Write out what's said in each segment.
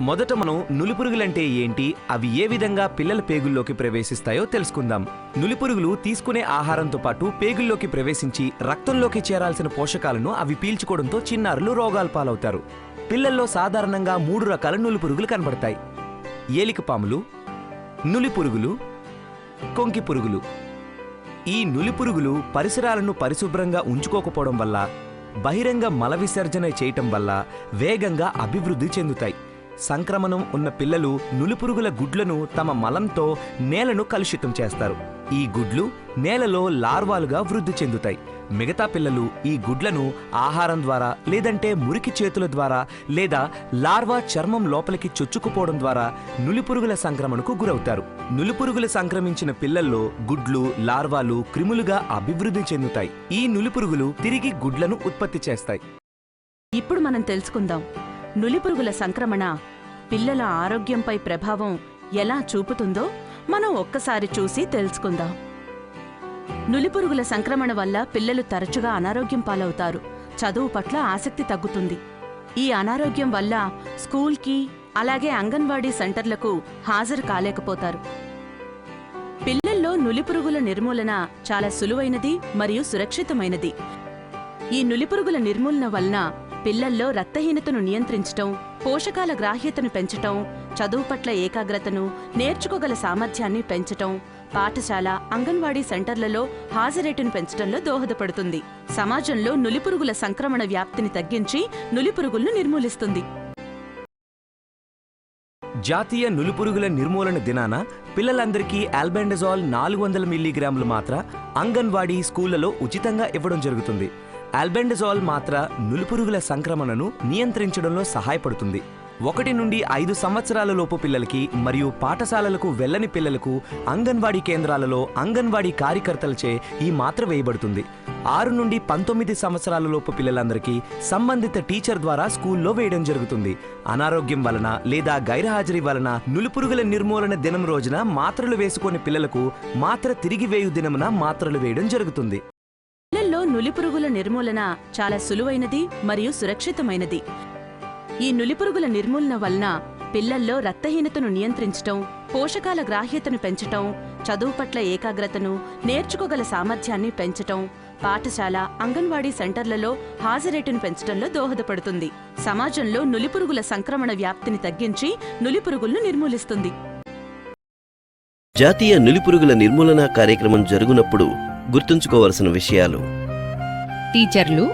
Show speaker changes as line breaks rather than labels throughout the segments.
మొదట మనం నులిపురుగులంటే ఏంటి? అవి ఏ విధంగా పిల్లల పేగుల్లోకి ప్రవేశిస్తాయో తెలుసుకుందాం. నులిపురుగులు తీసుకునే ఆహారంతో పాటు పేగుల్లోకి ప్రవేశించి రక్తంలోకి చేరాల్సిన పోషకాలను అవి పీల్చుకోవడంతో చిన్నారులు రోగాల పాలవుతారు. పిల్లల్లో సాధారణంగా మూడు రకాల నులిపురుగులు కనబడతాయి. ఏలికపాములు నులిపురుగులు కొంకి పురుగులు. ఈ నులిపురుగులు పరిసరాలను పరిశుభ్రంగా ఉంచుకోకపోవడం వల్ల బహిరంగ మల విసర్జన చేయటం వల్ల వేగంగా అభివృద్ధి చెందుతాయి. సంక్రమణం ఉన్న పిల్లలు నులిపురుగుల గుడ్లను తమ మలంతో నేలను కలుషితం చేస్తారు. ఈ గుడ్లు నేలలో లార్వాలుగా వృద్ధి చెందుతాయి. మిగతా పిల్లలు ఈ గుడ్లను ఆహారం ద్వారా లేదంటే మురికి చేతుల ద్వారా లేదా లార్వా చర్మం లోపలికి చొచ్చుకుపోవడం ద్వారా నులిపురుగుల సంక్రమణకు గురవుతారు. నులిపురుగులు సంక్రమించిన పిల్లల్లో గుడ్లు లార్వాలు క్రిములుగా అభివృద్ధి చెందుతాయి. ఈ నులిపురుగులు తిరిగి గుడ్లను ఉత్పత్తి చేస్తాయి.
ఇప్పుడు మనం తెలుసుకుందాం. నులిపురుగుల సంక్రమణ పిల్లల ఆరోగ్యంపై ప్రభావం ఎలా చూపుతుందో మనం ఒక్కసారి చూసి తెలుసుకుందాం. నులిపురుగుల సంక్రమణ వల్ల పిల్లలు తరచుగా అనారోగ్యం పాలవుతారు. చదువు పట్ల ఆసక్తి తగ్గుతుంది. ఈ అనారోగ్యం వల్ల స్కూల్కి అలాగే అంగన్వాడీ సెంటర్లకు హాజరు కాలేకపోతారు. పిల్లల్లో నులిపురుగుల నిర్మూలన చాలా సులువైనది మరియు సురక్షితమైనది. ఈ నులిపురుగుల నిర్మూలన వలన పిల్లల్లో రక్తహీనతను నియంత్రించటం పోషకాల గ్రాహ్యతను పెంచటం చదువు పట్ల ఏకాగ్రతను నేర్చుకోగల సామర్థ్యాన్ని పెంచటం పాఠశాల అంగన్వాడీ సెంటర్లలో హాజరేటును పెంచడంలో దోహదపడుతుంది. సమాజంలో నులిపురుగుల సంక్రమణ వ్యాప్తిని తగ్గించి నులిపురుగులను నిర్మూలిస్తుంది.
జాతీయ నులిపురుగుల నిర్మూలన దినాన పిల్లలందరికీ ఆల్బెండజాల్ నాలుగు వందల మిల్లీగ్రాములు మాత్ర అంగన్వాడీ స్కూళ్ళలో ఉచితంగా ఇవ్వడం జరుగుతుంది. ఆల్బెండజాల్ మాత్ర నులిపురుగుల సంక్రమణను నియంత్రించడంలో సహాయపడుతుంది. ఒకటి నుండి ఐదు సంవత్సరాల లోపు పిల్లలకి మరియు పాఠశాలలకు వెళ్ళని పిల్లలకు అంగన్వాడీ కేంద్రాలలో అంగన్వాడీ కార్యకర్తలచే ఈ మాత్ర వేయబడుతుంది. ఆరు నుండి పంతొమ్మిది సంవత్సరాల లోపు పిల్లలందరికీ సంబంధిత టీచర్ ద్వారా స్కూల్లో వేయడం జరుగుతుంది. అనారోగ్యం వలన లేదా గైర్హాజరీ వలన నులుపురుగుల నిర్మూలన దినం రోజున మాత్రలు వేసుకునే పిల్లలకు మాత్ర తిరిగి వేయు దినమున మాత్రలు వేయడం జరుగుతుంది.
పిల్లల్లో నులిపురుగుల నిర్మూలన చాలా సులువైనది మరియు సురక్షితమైనది. ఈ నులిపురుగుల నిర్మూలన వలన పిల్లల్లో రక్తహీనతను నియంత్రించటం పోషకాల గ్రాహ్యతను పెంచటం చదువు పట్ల ఏకాగ్రతను నేర్చుకోగల సామర్థ్యాన్ని పెంచటం పాఠశాల అంగన్వాడీ సెంటర్లలో హాజరేటును పెంచడంలో దోహదపడుతుంది. సమాజంలో నులిపురుగుల సంక్రమణ వ్యాప్తిని తగ్గించి నులిపురుగులను నిర్మూలిస్తుంది.
జాతీయ నులిపురుగుల నిర్మూలన కార్యక్రమం జరుగునప్పుడు గుర్తుంచుకోవలసిన విషయాలు.
టీచర్లు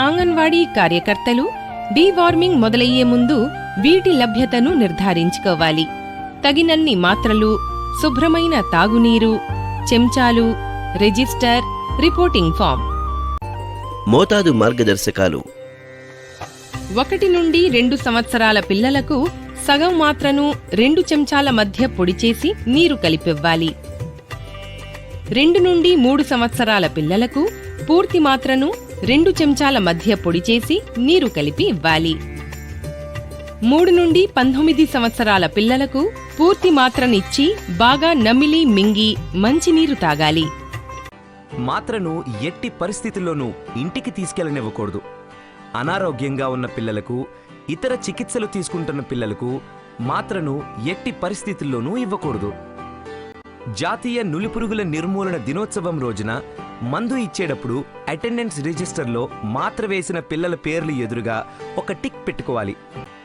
ఆంగన్వాడీ కార్యకర్తలు డీవార్మింగ్ మొదలయ్యే ముందు వీటి లభ్యతను నిర్ధారించుకోవాలి. తగినన్ని మాత్రలు శుభ్రమైన తాగునీరు చెంచాలు రిజిస్టర్ రిపోర్టింగ్ ఫామ్.
మోతాదు మార్గదర్శకాలు.
ఒకటి నుండి రెండు సంవత్సరాల పిల్లలకు సగం మాత్రను రెండు చెంచాల మధ్య పొడి చేసి నీరు కలిపివ్వాలి. రెండు నుండి మూడు సంవత్సరాల పిల్లలకు పూర్తి మాత్రను రెండు చెంచాల మధ్య పొడి చేసి నీరు కలిపి ఇవ్వాలి. మూడు నుండి పంతొమ్మిది సంవత్సరాల పిల్లలకు పూర్తి మాత్రనిచ్చి బాగా నమిలి మింగి మంచినీరు తాగాలి.
మాత్రను ఎట్టి పరిస్థితుల్లోనూ ఇంటికి తీసుకెళ్ళనివ్వకూడదు. అనారోగ్యంగా ఉన్న పిల్లలకు ఇతర చికిత్సలు తీసుకుంటున్న పిల్లలకు మాత్రను ఎట్టి పరిస్థితుల్లోనూ ఇవ్వకూడదు. జాతీయ నులిపురుగుల నిర్మూలన దినోత్సవం రోజున మందు ఇచ్చేటప్పుడు అటెండెన్స్ రిజిస్టర్లో మాత్ర వేసిన పిల్లల పేర్లు ఎదురుగా ఒక టిక్ పెట్టుకోవాలి.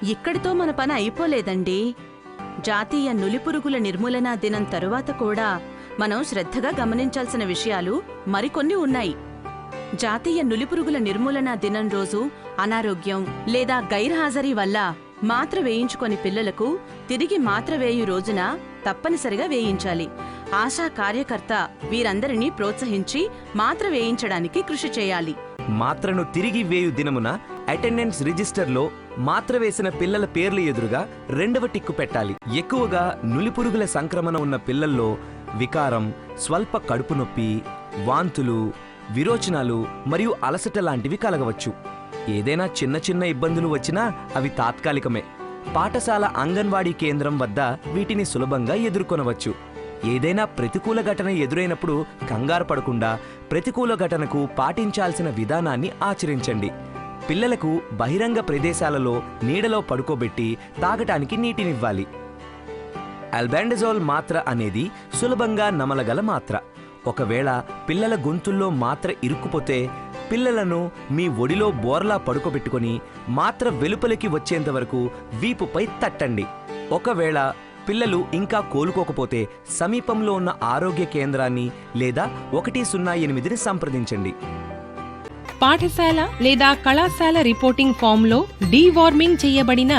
ఇక్కడితో మన పని అయిపోలేదండి. జాతీయ నులిపురుగుల నిర్మూలన దినం తరువాత కూడా మనం శ్రద్ధగా గమనించాల్సిన విషయాలు మరికొన్ని ఉన్నాయి. జాతీయ నులిపురుగుల నిర్మూలన దినం రోజు అనారోగ్యం లేదా గైర్హాజరీ వల్ల మాత్ర వేయించుకొని పిల్లలకు తిరిగి మాత్ర వేయు రోజున తప్పనిసరిగా వేయించాలి. ఆశా కార్యకర్త వీరందరినీ ప్రోత్సహించి మాత్ర వేయించడానికి కృషి చేయాలి.
మాత్రను తిరిగి వేయు దినమున అటెండెన్స్ రిజిస్టర్లో మాత్ర వేసిన పిల్లల పేర్లు ఎదురుగా రెండవ టిక్కు పెట్టాలి. ఎక్కువగా నులిపురుగుల సంక్రమణ ఉన్న పిల్లల్లో వికారం స్వల్ప కడుపు నొప్పి వాంతులు విరోచనాలు మరియు అలసట లాంటివి కలగవచ్చు. ఏదైనా చిన్న చిన్న ఇబ్బందులు వచ్చినా అవి తాత్కాలికమే. పాఠశాల అంగన్వాడీ కేంద్రం వద్ద వీటిని సులభంగా ఎదుర్కొనవచ్చు. ఏదైనా ప్రతికూల ఘటన ఎదురైనప్పుడు కంగారు పడకుండా ప్రతికూల ఘటనకు పాటించాల్సిన విధానాన్ని ఆచరించండి. పిల్లలకు బహిరంగ ప్రదేశాలలో నీడలో పడుకోబెట్టి తాగటానికి నీటినివ్వాలి. అల్బాండజోల్ మాత్ర అనేది సులభంగా నమలగల మాత్ర. ఒకవేళ పిల్లల గొంతుల్లో మాత్ర ఇరుక్కుపోతే పిల్లలను మీ ఒడిలో బోర్లా పడుకోబెట్టుకొని మాత్ర వెలుపలికి వచ్చేంత వరకు వీపుపై తట్టండి. ఒకవేళ పిల్లలు ఇంకా కోలుకోకపోతే సమీపంలో ఉన్న ఆరోగ్య కేంద్రాన్ని లేదా ఒకటి సున్నా ఎనిమిదిని సంప్రదించండి.
పాఠశాల లేదా కళాశాల రిపోర్టింగ్ ఫామ్లో డీవార్మింగ్ చేయబడిన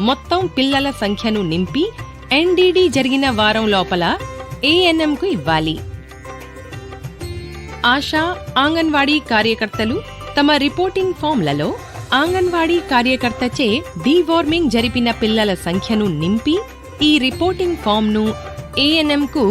మొత్తం పిల్లల సంఖ్యను నింపి ఎన్డీడీ జరిగిన వారం లోపల ఏఎన్ఎంకు ఇవ్వాలి. ఆశా ఆంగన్వాడీ కార్యకర్తలు తమ రిపోర్టింగ్ ఫామ్లలో ఆంగన్వాడీ కార్యకర్తచే డీవార్మింగ్ జరిపిన పిల్లల సంఖ్యను నింపి ఈ రిపోర్టింగ్ ఫామ్ను ఏఎన్ఎంకు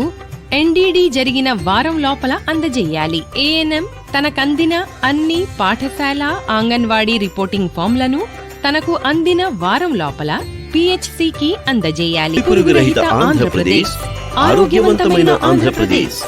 ఎన్డీడీ జరిగిన వారం లోపల అందజేయాలి. ఏఎన్ఎం తనకందిన అన్ని పాఠశాల ఆంగన్వాడీ రిపోర్టింగ్ ఫామ్లను తనకు అందిన వారం లోపల పిహెచ్సికి అందజేయాలి.
ఆంధ్రప్రదేశ్ ఆరోగ్యవంతమైన ఆంధ్రప్రదేశ్.